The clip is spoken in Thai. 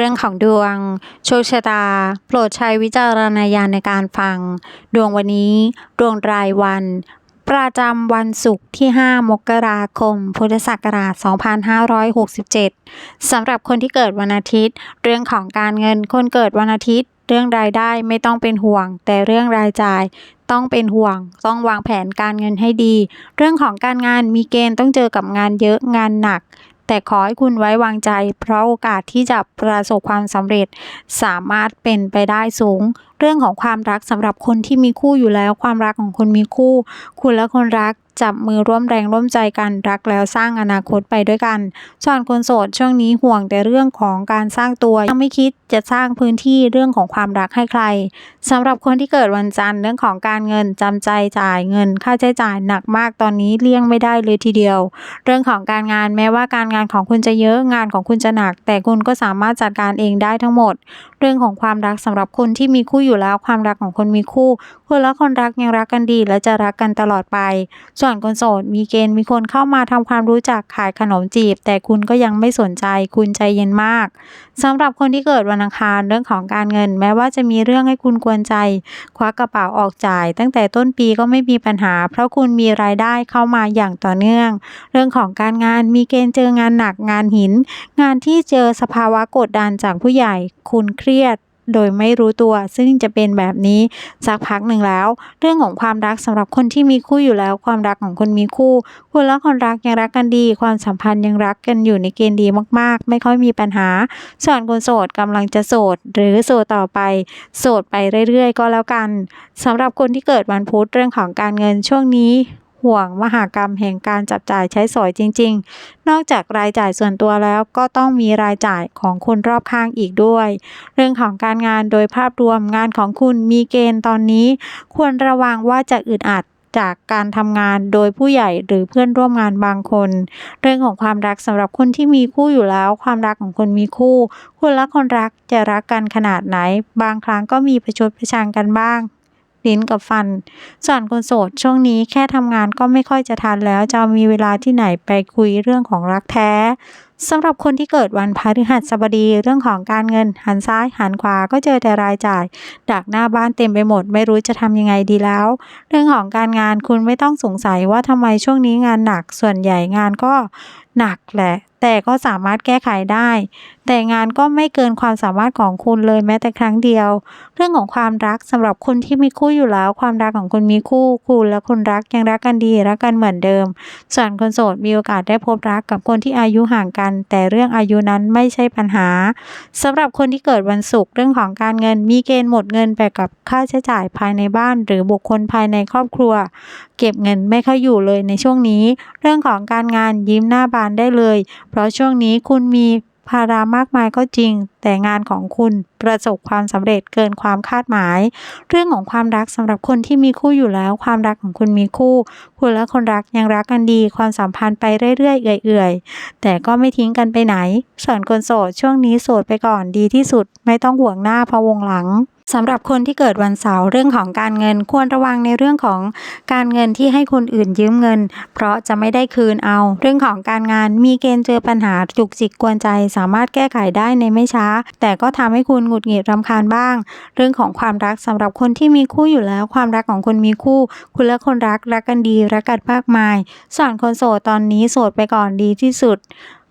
เรื่องของดวงโชคชะตา โปรดใช้วิจารณญาณในการฟัง ดวงวันนี้ ดวงรายวัน ประจำวันศุกร์ที่ 5 มกราคม พุทธศักราช 2567 สำหรับคนที่เกิดวันอาทิตย์ เรื่องของการเงินคนเกิดวันอาทิตย์ เรื่องรายได้ไม่ต้องเป็นห่วง แต่เรื่องรายจ่ายต้องเป็นห่วง ต้องวางแผนการเงินให้ดี เรื่องของการงานมีเกณฑ์ต้องเจอกับงานเยอะงานหนัก แต่ขอให้คุณไว้วางใจ เพราะโอกาสที่จะประสบความสำเร็จ สามารถเป็นไปได้สูง เรื่องของความรักสำหรับคนที่มีคู่อยู่แล้ว ความรักของคนมีคู่ คุณและคนรักจับมือร่วมแรงร่วมใจกันรักแล้วสร้างอนาคตไปด้วยกันส่วนคนโสดช่วงนี้ห่วงแต่เรื่องของการสร้างตัวยังไม่คิดจะสร้างพื้นที่เรื่องของความรักให้ใครสำหรับคนที่เกิดวันจันทร์เรื่องของการเงินจำใจจ่ายเงิน ค่าใช้จ่ายหนักมากตอนนี้เลี่ยงไม่ได้เลยทีเดียว เรื่องของการงานแม้ว่าการงานของคุณจะเยอะงานของคุณจะหนัก แต่คุณก็สามารถจัดการเองได้ทั้งหมด เรื่องของความรักสำหรับคนที่มีคู่อยู่แล้วความรักของคนมีคู่คุณและคนรักยังรักกันดี และจะรักกันตลอดไป ส่วนคนโสดมีเกณฑ์มีคนเข้ามาทำความรู้จักขายขนมจีบ แต่คุณก็ยังไม่สนใจคุณใจเย็นมากสำหรับคนที่เกิดวันอังคารเรื่องของการเงิน แม้ว่าจะมีเรื่องให้คุณกวนใจ ควักกระเป๋าออกจ่าย ตั้งแต่ต้นปีก็ไม่มีปัญหา เพราะคุณมีรายได้เข้ามาอย่างต่อเนื่อง เรื่องของการงานมีเกณฑ์เจองานหนักงานหิน งานที่เจอสภาวะกดดันจากผู้ใหญ่ คุณเครียด โดยไม่รู้ตัว ซึ่งจะเป็นแบบนี้สักพักหนึ่งแล้ว เรื่องของความรักสำหรับคนที่มีคู่อยู่แล้ว ความรักของคนมีคู่คุณและคนรักยังรักกันดี ความสัมพันธ์ยังรักกันอยู่ในเกณฑ์ดีมากๆ ไม่ค่อยมีปัญหา ส่วนคนโสดกำลังจะโสด หรือโสดต่อไป โสดไปเรื่อยๆ ก็แล้วกันสำหรับคนที่เกิดวันพุธเรื่องของการเงินช่วงนี้ ห่วงมหากรรมแห่งการจับจ่ายใช้สอยจริง ๆ นอกจากรายจ่ายส่วนตัวแล้วก็ต้องมีรายจ่ายของคนรอบข้างอีกด้วย เรื่องของการงานโดยภาพรวมงานของคุณมีเกณฑ์ตอนนี้ ควรระวังว่าจะอึดอัดจากการทำงานโดยผู้ใหญ่หรือเพื่อนร่วมงานบางคน เรื่องของความรักสำหรับคนที่มีคู่อยู่แล้ว ความรักของคนมีคู่ คุณและคนรักจะรักกันขนาดไหน บางครั้งก็มีประชดประชันกันบ้าง ลิ้นกับฟัน ส่วนคนโสดช่วงนี้แค่ทำงานก็ไม่ค่อยจะทันแล้ว จะมีเวลาที่ไหนไปคุยเรื่องของรักแท้ สำหรับคนที่เกิดวันพฤหัสบดีเรื่องของการเงิน หันซ้ายหันขวาก็เจอแต่รายจ่าย ดักหน้าบ้านเต็มไปหมด ไม่รู้จะทำยังไงดีแล้ว เรื่องของการงานคุณไม่ต้องสงสัยว่าทำไมช่วงนี้งานหนักส่วนใหญ่งานก็หนักแหละ แต่ก็สามารถแก้ไขได้ แต่งานก็ไม่เกินความสามารถของคุณเลยแม้แต่ครั้งเดียว เรื่องของความรักสำหรับคนที่มีคู่อยู่แล้ว ความรักของคนมีคู่คุณและคนรักยังรักกันดีรักกันเหมือนเดิม ส่วนคนโสดมีโอกาสได้พบรักกับคนที่อายุห่างกันแต่เรื่องอายุนั้นไม่ใช่ปัญหาสำหรับคนที่เกิดวันศุกร์เรื่องของการเงินมีเกณฑ์หมดเงินไปกับค่าใช้จ่ายภายในบ้าน หรือบุคคลภายในครอบครัว เก็บเงินไม่ค่อยอยู่เลยในช่วงนี้ เรื่องของการงานยิ้มหน้าบานได้เลย เพราะช่วงนี้คุณมี ภารามากมายก็จริง แต่งานของคุณประสบความสำเร็จเกินความคาดหมาย เรื่องของความรักสำหรับคนที่มีคู่อยู่แล้ว ความรักของคุณมีคู่ คุณและคนรักยังรักกันดี ความสัมพันธ์ไปเรื่อยๆเอื่อยๆ แต่ก็ไม่ทิ้งกันไปไหนส่วนคนโสดช่วงนี้โสดไปก่อนดีที่สุด ไม่ต้องห่วงหน้าพะวงหลัง สำหรับคนที่เกิดวันเสาร์เรื่องของการเงินควรระวังในเรื่องของการเงินที่ให้คนอื่นยืมเงิน เพราะจะไม่ได้คืนเอา เรื่องของการงานมีเกณฑ์เจอปัญหาจุกจิกกวนใจ สามารถแก้ไขได้ในไม่ช้า แต่ก็ทำให้คุณหงุดหงิดรำคาญบ้าง เรื่องของความรักสำหรับคนที่มีคู่อยู่แล้ว ความรักของคนมีคู่ คุณและคนรักรักกันดีรักกันมากมายส่วนคนโสดตอนนี้โสดไปก่อนดีที่สุด